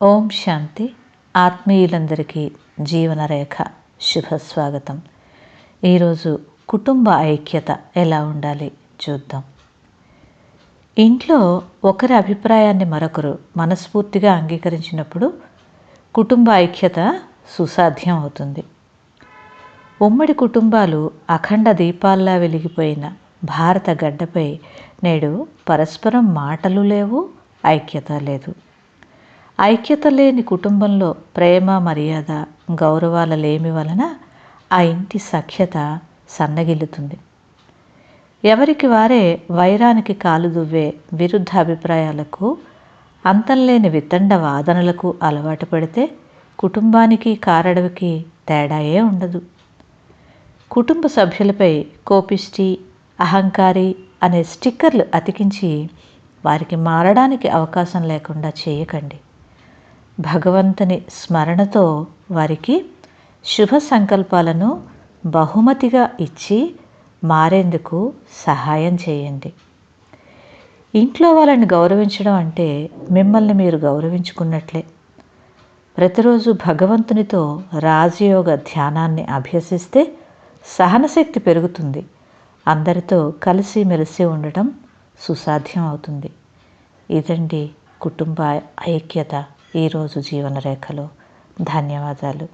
ఓం శాంతి. ఆత్మీయులందరికీ జీవనరేఖ శుభ స్వాగతం ఈరోజు కుటుంబ ఐక్యత ఎలా ఉండాలి చూద్దాం. ఇంట్లో ఒకరి అభిప్రాయాన్ని మరొకరు మనస్ఫూర్తిగా అంగీకరించినప్పుడు కుటుంబ ఐక్యత సుసాధ్యం అవుతుంది. ఉమ్మడి కుటుంబాలు అఖండ దీపాల్లా వెలిగిపోయిన భారత గడ్డపై నేడు పరస్పరం మాటలు లేవు ఐక్యత లేదు. ఐక్యత లేని కుటుంబంలో ప్రేమ మర్యాద గౌరవాల లేమి వలన ఆ ఇంటి సఖ్యత సన్నగిల్లుతుంది. ఎవరికి వారే వైరానికి కాలు దువ్వే విరుద్ధ అభిప్రాయాలకు అంతంలేని వితండ వాదనలకు అలవాటు పడితే కుటుంబానికి కారడవికి తేడాయే ఉండదు. కుటుంబ సభ్యులపై కోపిష్టి అహంకారి అనే స్టిక్కర్లు అతికించి వారికి మారడానికి అవకాశం లేకుండా చేయకండి. భగవంతుని స్మరణతో వారికి శుభ సంకల్పాలను బహుమతిగా ఇచ్చి మారేందుకు సహాయం చేయండి. ఇంట్లో వాళ్ళని గౌరవించడం అంటే మిమ్మల్ని మీరు గౌరవించుకున్నట్లే. ప్రతిరోజు భగవంతునితో రాజయోగ ధ్యానాన్ని అభ్యసిస్తే సహనశక్తి పెరుగుతుంది. అందరితో కలిసి మెలిసి ఉండటం సుసాధ్యం అవుతుంది. ఇదండి కుటుంబ ఐక్యత. ఈరోజు జీవనరేఖలో ధన్యవాదాలు.